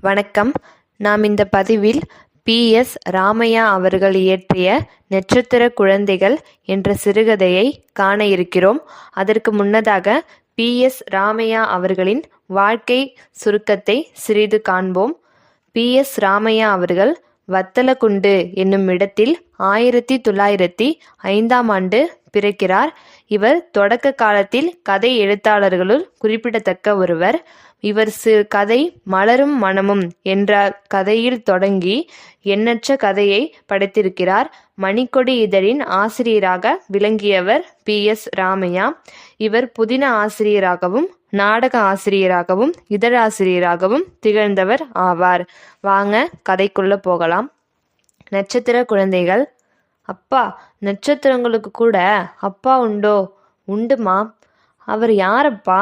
வணக்கம். நாம் இந்த பதிவில் பி. எஸ். ராமையா அவர்கள் இயற்றிய நட்சத்திர குழந்தைகள் என்ற சிறுகதையை காண இருக்கிறோம். அதற்கு முன்னதாக பி. எஸ். ராமையா அவர்களின் வாழ்க்கை சுருக்கத்தை சிறிது காண்போம். பி. எஸ். ராமையா அவர்கள் வத்தலகுண்டு என்னும் இடத்தில் ஆயிரத்தி தொள்ளாயிரத்தி ஐந்தாம் ஆண்டு பிறக்கிறார். இவர் தொடக்க காலத்தில் கதை எழுத்தாளர்களுள் குறிப்பிடத்தக்க ஒருவர். இவர் சிறு கதை மலரும் மனமும் என்ற கதையில் தொடங்கி எண்ணற்ற கதையை படைத்திருக்கிறார். மணிக்கொடி இதழின் ஆசிரியராக விளங்கியவர் பி. எஸ். ராமையா. இவர் புதின ஆசிரியராகவும் நாடக ஆசிரியராகவும் இதழாசிரியராகவும் திகழ்ந்தவர் ஆவார். வாங்க கதைக்குள்ள போகலாம். நட்சத்திர குழந்தைகள் அப்பா நட்சத்திரங்களுக்கு கூட அப்பா உண்டோ? உண்டுமா? அவர் யாரப்பா?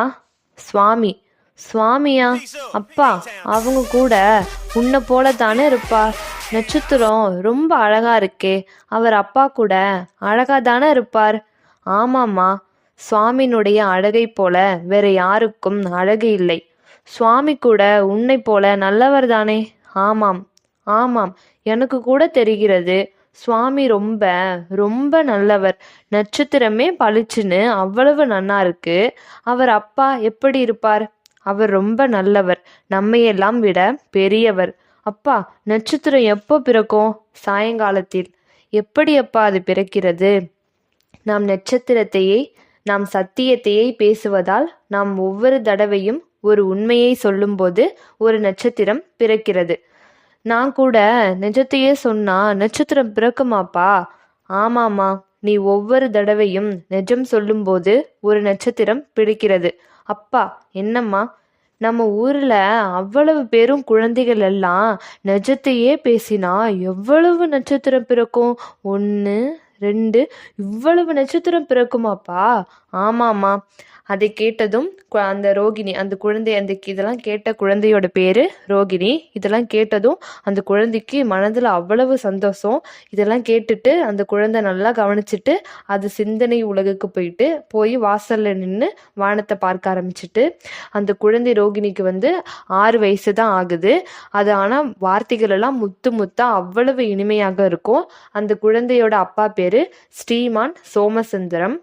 சுவாமி. சுவாமியா? அப்பா அவங்க கூட உன்னை போல தானே இருப்பார் நட்சத்திரம் ரொம்ப அழகா இருக்கே. அவர் அப்பா கூட அழகா தானே இருப்பார். ஆமாம்மா. சுவாமினுடைய அழகை போல வேற யாருக்கும் அழகு இல்லை. சுவாமி கூட உன்னை போல நல்லவர் தானே? ஆமாம். ஆமாம். எனக்கு கூட தெரிகிறது. சுவாமி ரொம்ப ரொம்ப நல்லவர். நட்சத்திரமே பளிச்சுன்னு அவ்வளவு நன்னா இருக்கு. அவர் அப்பா எப்படி இருப்பார்? அவர் ரொம்ப நல்லவர். நம்மையெல்லாம் விட பெரியவர். அப்பா நட்சத்திரம் எப்போ பிறக்கும்? சாயங்காலத்தில். எப்படி அப்பா அது பிறக்கிறது? நாம் நட்சத்திரத்தையே நாம் சத்தியத்தையே பேசுவதால் நாம் ஒவ்வொரு தடவையும் ஒரு உண்மையை சொல்லும்போது ஒரு நட்சத்திரம் பிறக்கிறது. நான் கூட நிஜத்தையே சொன்னா நட்சத்திரம் பிறக்குமாப்பா. ஆமாம்மா நீ ஒவ்வொரு தடவையும் நிஜம் சொல்லும்போது ஒரு நட்சத்திரம் பிடிக்கிறது. அப்பா என்னம்மா? நம்ம ஊர்ல அவ்வளவு பேரும் குழந்தைகள் எல்லாம் நிஜத்தையே பேசினா எவ்வளவு நட்சத்திரம் பிறக்கும்? ஒன்று ரெண்டு இவ்வளவு நட்சத்திரம் பிறக்குமாப்பா. ஆமாம்மா. அதை கேட்டதும் கு- அந்த ரோகிணி அந்த குழந்தை அந்த இதெல்லாம் கேட்ட குழந்தையோட பேரு ரோகிணி. இதெல்லாம் கேட்டதும் அந்த குழந்தைக்கு மனதில் அவ்வளவு சந்தோஷம். இதெல்லாம் கேட்டுட்டு அந்த குழந்தை நல்லா கவனிச்சுட்டு அது சிந்தனை உலகுக்கு போயிட்டு போய் வாசல்ல நின்று வானத்தை பார்க்க ஆரம்பிச்சிட்டு அந்த குழந்தை ரோகிணிக்கு வந்து ஆறு வயசு தான் ஆகுது. அது ஆனால் வார்த்தைகள் எல்லாம் முத்து முத்தா அவ்வளவு இனிமையாக இருக்கும். அந்த குழந்தையோட அப்பா பேரு ஸ்ரீமான் சோமசுந்தரம்.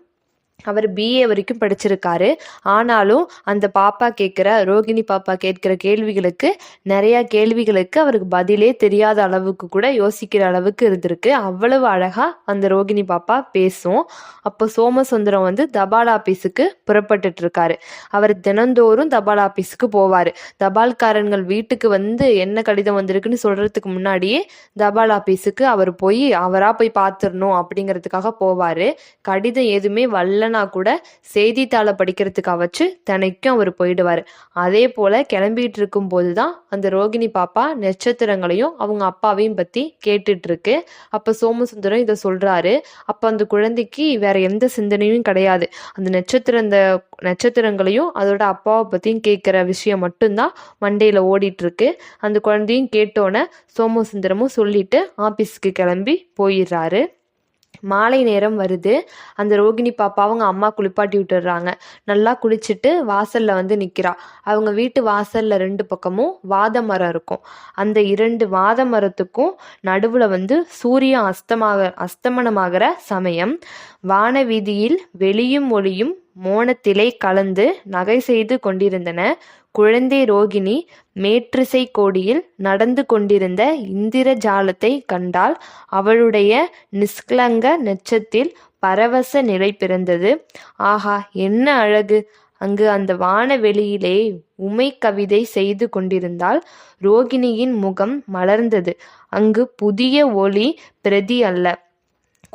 அவர் பிஏ வரைக்கும் படிச்சிருக்காரு. ஆனாலும் அந்த பாப்பா கேட்குற ரோகிணி பாப்பா கேட்கிற கேள்விகளுக்கு நிறைய கேள்விகளுக்கு அவருக்கு பதிலே தெரியாத அளவுக்கு கூட யோசிக்கிற அளவுக்கு இருந்திருக்கு. அவ்வளவு அழகா அந்த ரோகிணி பாப்பா பேசும். அப்போ சோமசுந்தரம் வந்து தபால் ஆபீஸுக்கு புறப்பட்டுட்டு இருக்காரு அவர் தினந்தோறும் தபால் ஆபீஸுக்கு போவார். தபால்காரங்கள் வீட்டுக்கு வந்து என்ன கடிதம் வந்திருக்குன்னு சொல்றதுக்கு முன்னாடியே தபால் ஆபீஸுக்கு அவர் போய் அவரா போய் பார்த்துடணும் அப்படிங்கிறதுக்காக போவார். கடிதம் எதுவுமே வரலனா கூட செய்தித்தாளை படிக்கிறதுக்காக வச்சு தினைக்கும் அவர் போயிடுவார். அதே போல் கிளம்பிட்டு இருக்கும்போது தான் அந்த ரோகிணி பாப்பா நட்சத்திரங்களையும் அவங்க அப்பாவையும் பற்றி கேட்டுட்டு இருக்கு அப்போ சோமசுந்தரம் இதை சொல்கிறாரு அப்போ அந்த குழந்தைக்கு வேற எந்த சிந்தனையும் கிடையாது. அந்த நட்சத்திர அந்த நட்சத்திரங்களையும் அதோட அப்பாவை பற்றியும் கேட்குற விஷயம் மட்டும்தான் மண்டையில் ஓடிட்டு இருக்கு அந்த குழந்தையும் கேட்டோன்னே சோமசுந்தரமும் சொல்லிட்டு ஆபீஸ்க்கு கிளம்பி போயிடுறாரு. மாலை நேரம் வருது. அந்த ரோகிணி பாப்பா அவங்க அம்மா குளிப்பாட்டி விட்டுடுறாங்க நல்லா குளிச்சுட்டு வாசல்ல வந்து நிக்கிறா. அவங்க வீட்டு வாசல்ல ரெண்டு பக்கமும் வாத மரம் இருக்கும். அந்த இரண்டு வாத மரத்துக்கும் நடுவுல வந்து சூரியன் அஸ்தமாக அஸ்தமனமாகிற சமயம் வான வீதியில் வெளியும் ஒளியும் மோனத்திலே கலந்து நகை செய்து கொண்டிருந்தன குழந்தை ரோகிணி மேற்றிசை கோடியில் நடந்து கொண்டிருந்த இந்திரஜாலத்தை கண்டால் அவளுடைய நிஷ்கலங்க நெச்சத்தில் பரவச நிலை பிறந்தது. ஆஹா என்ன அழகு! அங்கு அந்த வானவெளியிலே உமை கவிதை செய்து கொண்டிருந்தால் ரோகிணியின் முகம் மலர்ந்தது. அங்கு புதிய ஒளி பிரதி அல்ல.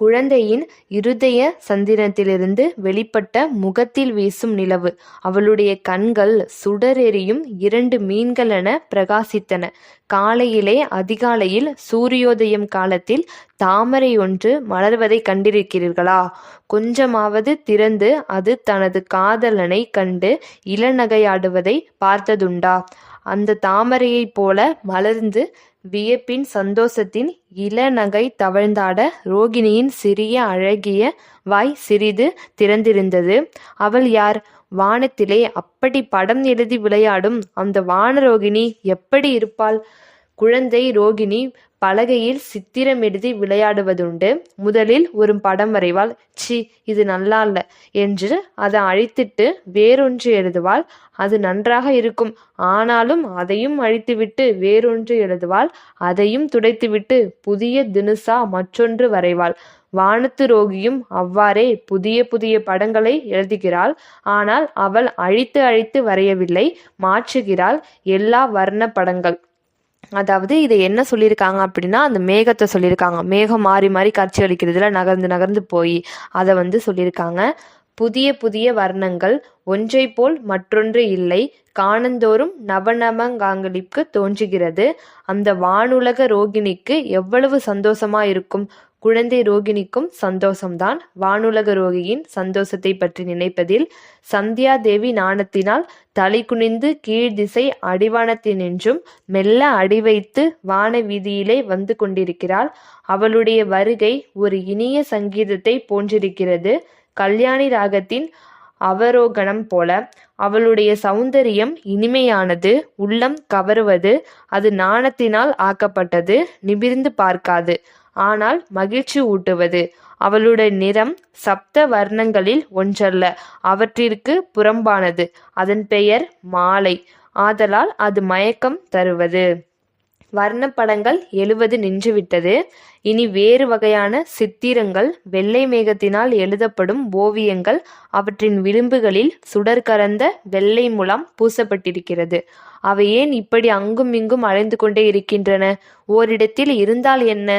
குழந்தையின் இருதய சந்திரத்திலிருந்து வெளிப்பட்ட முகத்தில் வீசும் நிலவு. அவளுடைய கண்கள் சுடரெறியும் இரண்டு மீன்களென பிரகாசித்தன. காலையிலே அதிகாலையில் சூரியோதயம் காலத்தில் தாமரை ஒன்று மலர்வதை கண்டிருக்கிறீர்களா? கொஞ்சமாவது திறந்து அது தனது காதலனை கண்டு இளநகையாடுவதை பார்த்ததுண்டா? அந்த தாமரையைப் போல மலர்ந்து வியப்பின் சந்தோஷத்தின் இளநகை தவழ்ந்தாட ரோகிணியின் சிறிய அழகிய வாய் சிறிது திறந்திருந்தது. அவள் யார்? வானத்திலே அப்படி படம் எழுதி விளையாடும் அந்த வானரோகிணி எப்படி இருப்பாள்? குழந்தை ரோகிணி பலகையில் சித்திரம் எழுதி விளையாடுவதுண்டு. முதலில் ஒரு படம் வரைவாள் சி இது நல்லா இல்லை என்று அதை அழித்திட்டு வேறொன்று எழுதுவாள். அது நன்றாக இருக்கும். ஆனாலும் அதையும் அழித்துவிட்டு வேறொன்று எழுதுவாள். அதையும் துடைத்துவிட்டு புதிய தினுசா மற்றொன்று வரைவாள். வானத்து ரோகியும் அவ்வாறே புதிய புதிய படங்களை எழுதுகிறாள். ஆனால் அவள் அழித்து அழித்து வரையவில்லை. மாற்றுகிறாள். எல்லா வர்ண படங்கள். அதாவது இதை என்ன சொல்லியிருக்காங்க அப்படின்னா அந்த மேகத்தை சொல்லியிருக்காங்க. மேகம் மாறி மாறி காட்சி அளிக்கிறதுல நகர்ந்து நகர்ந்து போய் அதை வந்து சொல்லியிருக்காங்க. புதிய புதிய வர்ணங்கள் ஒன்றை போல் மற்றொன்று இல்லை காணந்தோறும் நவநவங்காங்களிக்கு தோன்றுகிறது. அந்த வானுலக ரோகிணிக்கு எவ்வளவு சந்தோஷமா இருக்கும். குழந்தை ரோகிணிக்கும் சந்தோஷம்தான். வானுலக ரோகியின் சந்தோஷத்தை பற்றி நினைப்பதில் சந்தியா தேவி நாணத்தினால் தலை குனிந்து கீழ் திசை அடிவானத்தினின்றும் மெல்ல அடி வைத்து வான வீதியிலே வந்து கொண்டிருக்கிறாள். அவளுடைய வருகை ஒரு இனிய சங்கீதத்தை போன்றிருக்கிறது. கல்யாணி ராகத்தின் அவரோகணம் போல அவளுடைய சௌந்தரியம் இனிமையானது உள்ளம் கவருவது அது நாணத்தினால் ஆக்கப்பட்டது நிமிர்ந்து பார்க்காது. ஆனால் மகிழ்ச்சி ஊட்டுவது. அவளுடைய நிறம் சப்த வர்ணங்களில் ஒன்றல்ல அவற்றிற்கு புறம்பானது. அதன் பெயர் மாலை. ஆதலால் அது மயக்கம் தருவது. வர்ணப்படங்கள் எழுவது நின்றுவிட்டது. இனி வேறு வகையான சித்திரங்கள் வெள்ளை மேகத்தினால் எழுதப்படும் ஓவியங்கள் அவற்றின் விளிம்புகளில் சுடர் கறந்த வெள்ளை முலாம் பூசப்பட்டிருக்கிறது. அவை ஏன் இப்படி அங்கும் இங்கும் அலைந்து கொண்டே இருக்கின்றன? ஓரிடத்தில் இருந்தால் என்ன?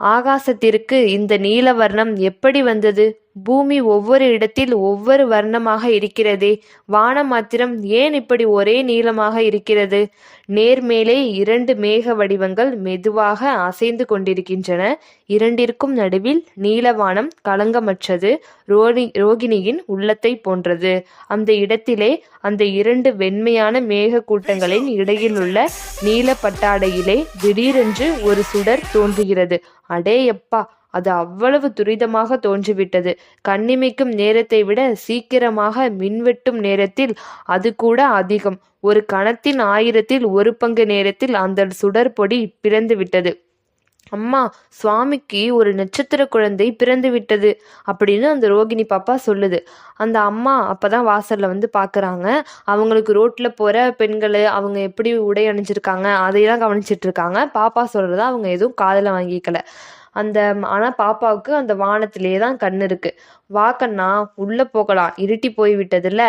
ஆகாசத்திற்கு இந்த நீல வர்ணம் எப்படி வந்தது? பூமி ஒவ்வொரு இடத்தில் ஒவ்வொரு வர்ணமாக இருக்கிறதே. வானம் மாத்திரம் ஏன் இப்படி ஒரே நீளமாக இருக்கிறது? நேர்மேலே இரண்டு மேக வடிவங்கள் மெதுவாக அசைந்து கொண்டிருக்கின்றன. இரண்டிற்கும் நடுவில் நீலவானம் களங்கமற்றது ரோனி ரோகிணியின் உள்ளத்தை போன்றது. அந்த இடத்திலே அந்த இரண்டு வெண்மையான மேக கூட்டங்களின் இடையிலுள்ள நீல பட்டாடையிலே திடீரென்று ஒரு சுடர் தோன்றுகிறது. அடேயப்பா! அது அவ்வளவு துரிதமாக தோன்றிவிட்டது. கண்ணிமைக்கும் நேரத்தை விட சீக்கிரமாக மின்வெட்டும் நேரத்தில் அது கூட அதிகம். ஒரு கணத்தின் ஆயிரத்தில் ஒரு பங்கு நேரத்தில் அந்த சுடற்பொடி பிறந்து விட்டது அம்மா சுவாமிக்கு ஒரு நட்சத்திர குழந்தை பிறந்து விட்டது அப்படின்னு அந்த ரோகிணி பாப்பா சொல்லுது. அந்த அம்மா அப்பதான் வாசல்ல வந்து பாக்குறாங்க. அவங்களுக்கு ரோட்ல போற பெண்கள் அவங்க எப்படி உடை அணிஞ்சிருக்காங்க அதையெல்லாம் கவனிச்சிட்டு இருக்காங்க. பாப்பா சொல்றத அவங்க எதுவும் காதல வாங்கிக்கல. அந்த ஆனால் பாப்பாவுக்கு அந்த வானத்திலே தான் கண் இருக்கு. வாக்கண்ணா உள்ளே உள்ள போகலாம். இருட்டி போய் விட்டதுல.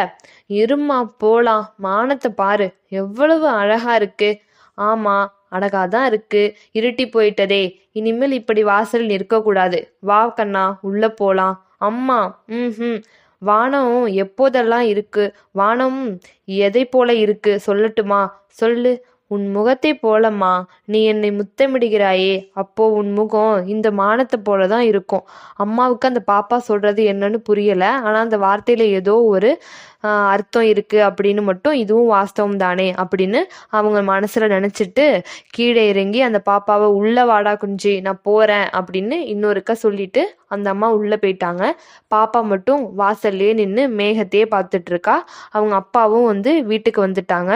இருமா போலாம். வானத்தை பாரு. எவ்வளவு அழகா இருக்கு. ஆமா அழகா தான் இருக்கு. இருட்டி போயிட்டதே. இனிமேல் இப்படி வாசல் நிற்கக்கூடாது. வா கண்ணா உள்ள போலாம். அம்மா ம் வானம் எப்போதெல்லாம் இருக்கு? வானம் எதை போல இருக்கு? சொல்லட்டுமா? சொல்லு. உன் முகத்தை போலம்மா நீ என்னை முத்தமிடுகிறாயே. அப்போ உன் முகம் இந்த மானத்தை போல தான் இருக்கும். அம்மாவுக்கு அந்த பாப்பா சொல்றது என்னன்னு புரியல. ஆனா அந்த வார்த்தையில ஏதோ ஒரு அர்த்தம் இருக்கு அப்படின்னு மட்டும் இதுவும் வாஸ்தவம் தானே அப்படின்னு அவங்க மனசுல நினைச்சிட்டு கீழே இறங்கி அந்த பாப்பாவை உள்ள வாடா குஞ்சி நான் போறேன் அப்படின்னு இன்னொருக்கா சொல்லிட்டு அந்த அம்மா உள்ள போயிட்டாங்க. பாப்பா மட்டும் வாசல்லே நின்று மேகத்தையே பார்த்துட்டு இருக்கா. அவங்க அப்பாவும் வந்து வீட்டுக்கு வந்துட்டாங்க.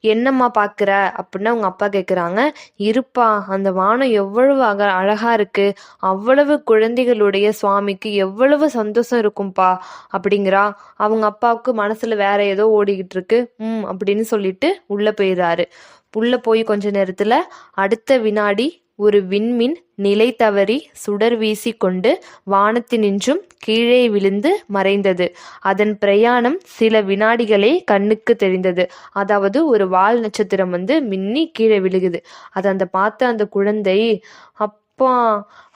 என்னம்மா பார்க்குற? அப்படின்னு அவங்க அப்பா கேட்குறாங்க இருப்பா அந்த வானம் எவ்வளவு அக அழகாக இருக்குது அவ்வளவு குழந்தைகளுடைய சுவாமிக்கு எவ்வளவு சந்தோஷம் இருக்கும்பா அப்படிங்கிறா. அவங்க அப்பாவுக்கு மனசில் வேற ஏதோ ஓடிக்கிட்டு இருக்கு. ம் அப்படின்னு சொல்லிட்டு உள்ளே போயிடுறாரு உள்ளே போய் கொஞ்ச நேரத்தில் அடுத்த வினாடி ஒரு விண்மீன் நிலை தவறி சுடர் வீசிக்கொண்டு வானத்தினின்றும் கீழே விழுந்து மறைந்தது. அதன் பிரயாணம் சில வினாடிகளே கண்ணுக்கு தெரிந்தது. அதாவது ஒரு வால் நட்சத்திரம் வந்து மின்னி கீழே விழுகுது. அதை அந்த பார்த்த அந்த குழந்தை அப்பா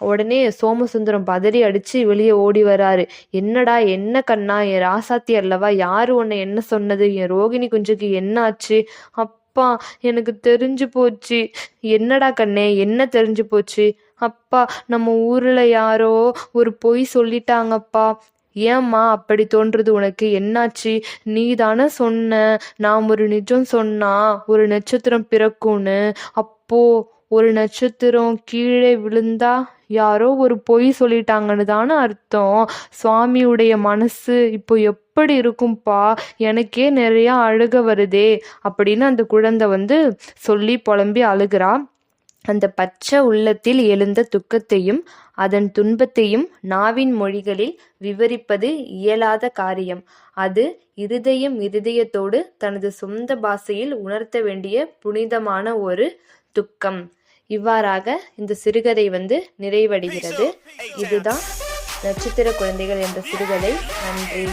உடனே சோமசுந்தரம் பதறி அடிச்சு வெளியே ஓடி வராரு. என்னடா என்ன கண்ணா என் ராசாத்தி அல்லவா? யாரு உன்னை என்ன சொன்னது? என் ரோகிணி குஞ்சுக்கு என்ன ஆச்சு அப் அப்பா எனக்கு தெரிஞ்சு போச்சு. என்னடா கண்ணே என்ன தெரிஞ்சு போச்சு? அப்பா நம்ம ஊர்ல யாரோ ஒரு பொய் சொல்லிட்டாங்கப்பா. ஏம்மா அப்படி தோன்றது உனக்கு? என்னாச்சு? நீ தானே சொன்ன. நாம் ஒரு நிஜம் சொன்னா ஒரு நட்சத்திரம் பிறக்கும்னு. அப்போ ஒரு நட்சத்திரம் கீழே விழுந்தா யாரோ ஒரு பொய் சொல்லிட்டாங்கன்னு தானே அர்த்தம். சுவாமியுடைய மனசு இப்போ எப்படி இருக்கும்பா? எனக்கே நிறையா அழுக வருதே அப்படின்னு அந்த குழந்தை வந்து சொல்லி புலம்பி அழுகிறா. அந்த பச்சை உள்ளத்தில் எழுந்த துக்கத்தையும் அதன் துன்பத்தையும் நாவின் மொழிகளில் விவரிப்பது இயலாத காரியம். அது இருதயம் இருதயத்தோடு தனது சொந்த பாஷையில் உணர்த்த வேண்டிய புனிதமான ஒரு துக்கம். இவ்வாறாக இந்த சிறுகதை வந்து நிறைவடைகிறது. இதுதான் நட்சத்திர குழந்தைகள் என்ற சிறுகதை. நன்றி.